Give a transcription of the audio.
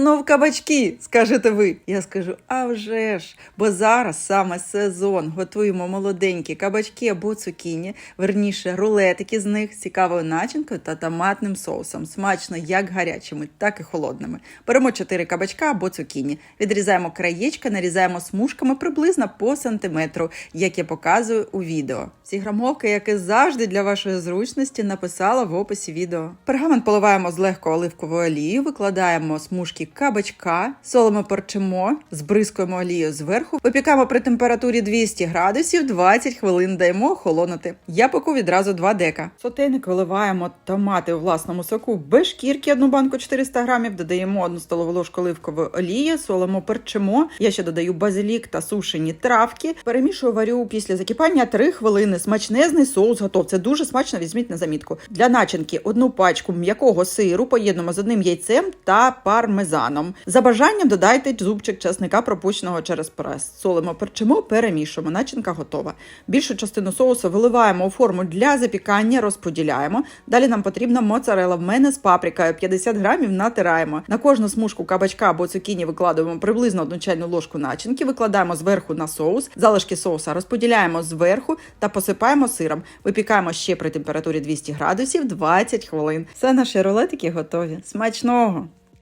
знов кабачки, скажете ви. Я скажу, а вже ж, бо зараз саме сезон. Готуємо молоденькі кабачки або цукіні, верніше рулетики з них з цікавою начинкою та томатним соусом. Смачно як гарячими, так і холодними. Беремо 4 кабачка або цукіні, відрізаємо краєчка, нарізаємо смужками приблизно по сантиметру, як я показую у відео. Всі грамовки, як і завжди для вашої зручності, написала в описі відео. Пергамент поливаємо з легкою оливковою олією, викладаємо смужки кабачка, солимо перчимо, збризкуємо олію зверху, випікаємо при температурі 200 градусів, 20 хвилин даємо охолонути. Я пеку відразу 2 дека. В Сотейник виливаємо томати у власному соку без шкірки, одну банку 400 грамів, додаємо одну столову ложку оливкової олії, солимо перчимо. Я ще додаю базилік та сушені травки. Перемішую варю після закипання 3 хвилини. Смачнезний соус готов. Це дуже смачно. Візьміть на замітку. Для начинки одну пачку м'якого сиру поєднуємо з одним яйцем та пармезаном. За бажанням додайте зубчик чесника, пропущеного через прес. Солимо, перчимо, перемішуємо. Начинка готова. Більшу частину соусу виливаємо у форму для запікання, розподіляємо. Далі нам потрібна моцарела. В мене з паприкою 50 грамів натираємо. На кожну смужку кабачка або цукіні викладаємо приблизно одну чайну ложку начинки, викладаємо зверху на соус, залишки соуса розподіляємо зверху та посипаємо сиром. Випікаємо ще при температурі 200 градусів 20 хвилин. Все наші рулетики готові. Смачного!